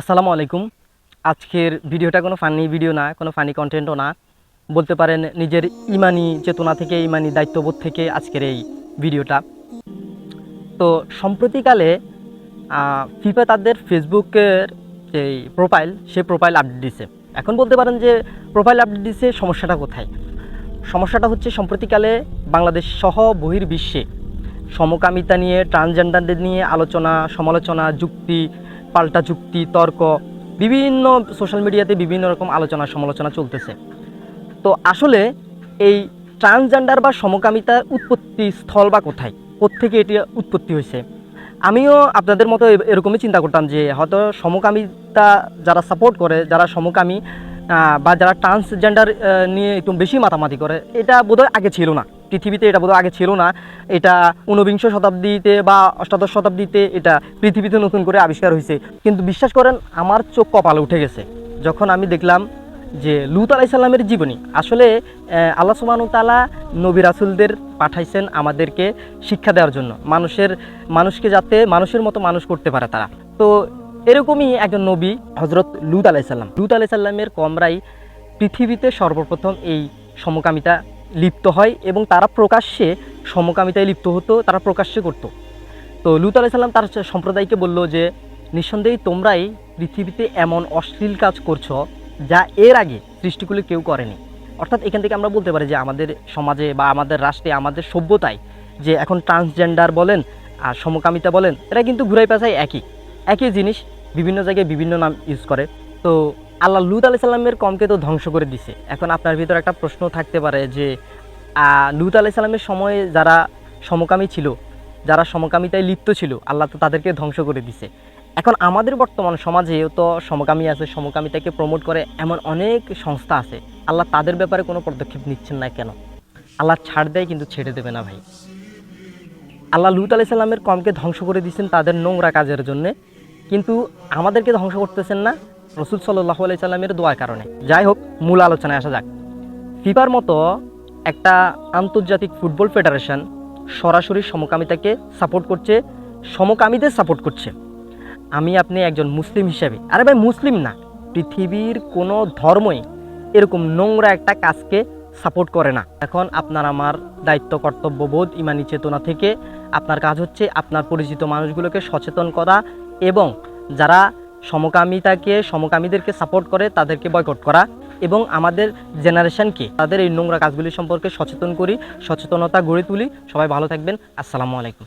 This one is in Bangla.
আসসালামু আলাইকুম। আজকের ভিডিওটা কোনো ফানি ভিডিও না, কোনো ফানি কন্টেন্টও না। বলতে পারেন নিজের ইমানি চেতনা থেকে, ইমানি দায়িত্ববোধ থেকে আজকের এই ভিডিওটা। তো সম্প্রতিকালে ফিফা তাদের ফেসবুকের যে প্রোফাইল সে প্রোফাইল আপডেট দিছে। এখন বলতে পারেন যে প্রোফাইল আপডেট দিছে সমস্যাটা কোথায়? সমস্যাটা হচ্ছে সম্প্রতিকালে বাংলাদেশ সহ বহির্বিশ্বে সমকামিতা নিয়ে ট্রান্সজেন্ডারদের নিয়ে আলোচনা, সমালোচনা, যুক্তি পাল্টা যুক্তি, তর্ক, বিভিন্ন সোশ্যাল মিডিয়াতে বিভিন্ন রকম আলোচনা সমালোচনা চলতেছে। তো আসলে এই ট্রান্সজেন্ডার বা সমকামিতার উৎপত্তি স্থল বা কোথায়? কোত্থেকে এটি উৎপত্তি হয়েছে? আমিও আপনাদের মতো এরকমই চিন্তা করতাম যে হয়তো সমকামিতা যারা সাপোর্ট করে, যারা সমকামী বা যারা ট্রান্সজেন্ডার নিয়ে একটু বেশি মাতামাতি করে, এটা বোধহয় আগে ছিল না। পৃথিবীতে, এটা বোধহয় আগে ছিল না। এটা ঊনবিংশ শতাব্দীতে বা অষ্টাদশ শতাব্দীতে এটা পৃথিবীতে নতুন করে আবিষ্কার হয়েছে। কিন্তু বিশ্বাস করেন, আমার চোখ কপালে উঠে গেছে। যখন আমি দেখলাম যে লুত আলাইসাল্লামের জীবনী, আসলে আল্লাহ সুবাহু তালা নবী রাসুলদের পাঠাইছেন আমাদেরকে শিক্ষা দেওয়ার জন্য। মানুষের, মানুষকে যাতে মানুষের মতো মানুষ করতে পারে তারা। তো এরকমই একজন নবী হজরত লুত আলাইসাল্লাম লুত আলাইসাল্লামের কমরাই পৃথিবীতে সর্বপ্রথম এই সমকামিতা লিপ্ত হয় এবং তারা প্রকাশ্যে সমকামিতায় লিপ্ত হতো, তারা প্রকাশ্যে করতো। তো লুত আলাইসাল্লাম তার সম্প্রদায়কে বলল যে, নিঃসন্দেহে তোমরাই পৃথিবীতে এমন অশ্লীল কাজ করছ যা এর আগে সৃষ্টিকুলে কেউ করেনি। অর্থাৎ এখান থেকে আমরা বলতে পারি যে, আমাদের সমাজে বা আমাদের রাষ্ট্রে আমাদের সভ্যতায় যে এখন ট্রান্সজেন্ডার বলেন আর সমকামিতা বলেন, এরা কিন্তু ঘুরাই পেঁচায় একই। একই জিনিস বিভিন্ন জায়গায় বিভিন্ন নাম ইউজ করে। তো আল্লাহ লুত আলি সাল্লামের কমকে তো ধ্বংস করে দিছে। এখন আপনার ভিতর একটা প্রশ্ন থাকতে পারে যে লুত আলি সাল্লামের সময়ে যারা সমকামী ছিল, যারা সমকামিতায় লিপ্ত ছিল, আল্লাহ তো তাদেরকে ধ্বংস করে দিছে। এখন আমাদের বর্তমান সমাজেও তো সমকামী আছে, সমকামিতাকে প্রমোট করে এমন অনেক সংস্থা আছে। আল্লাহ তাদের ব্যাপারে কোনো পদক্ষেপ নিচ্ছেন না কেন? আল্লাহ ছাড় দেয় কিন্তু ছেড়ে দেবে না ভাই। আল্লাহ লুত আলি সাল্লামের কমকে ধ্বংস করে দিচ্ছেন তাদের নোংরা কাজের জন্যে। কিন্তু আমাদেরকে ধ্বংস করতেছেন না। রসুল সাল্লাহ আলি সাল্লামের দোয়ার কারণে। যাই হোক, মূল আলোচনায় আসা যাক। ফিফার মতো একটা আন্তর্জাতিক ফুটবল ফেডারেশন সরাসরি সমকামিতাকে সাপোর্ট করছে, সমকামীদের সাপোর্ট করছে। আমি আপনি একজন মুসলিম হিসেবে। আরে ভাই, মুসলিম না। পৃথিবীর কোনো ধর্মই এরকম নোংরা একটা কাজকে সাপোর্ট করে না। এখন আপনার আমার দায়িত্ব কর্তব্যবোধ ইমানি চেতনা থেকে আপনার কাজ হচ্ছে আপনার পরিচিত মানুষগুলোকে সচেতন করা এবং যারা সমকামিতাকে, সমকামীদেরকে সাপোর্ট করে, তাদেরকে বয়কট করা এবং আমাদের জেনারেশনকে তাদের এই নোংরা কাজগুলি সম্পর্কে সচেতন করি, সচেতনতা গড়ে তুলি। সবাই ভালো থাকবেন। আসসালামু আলাইকুম।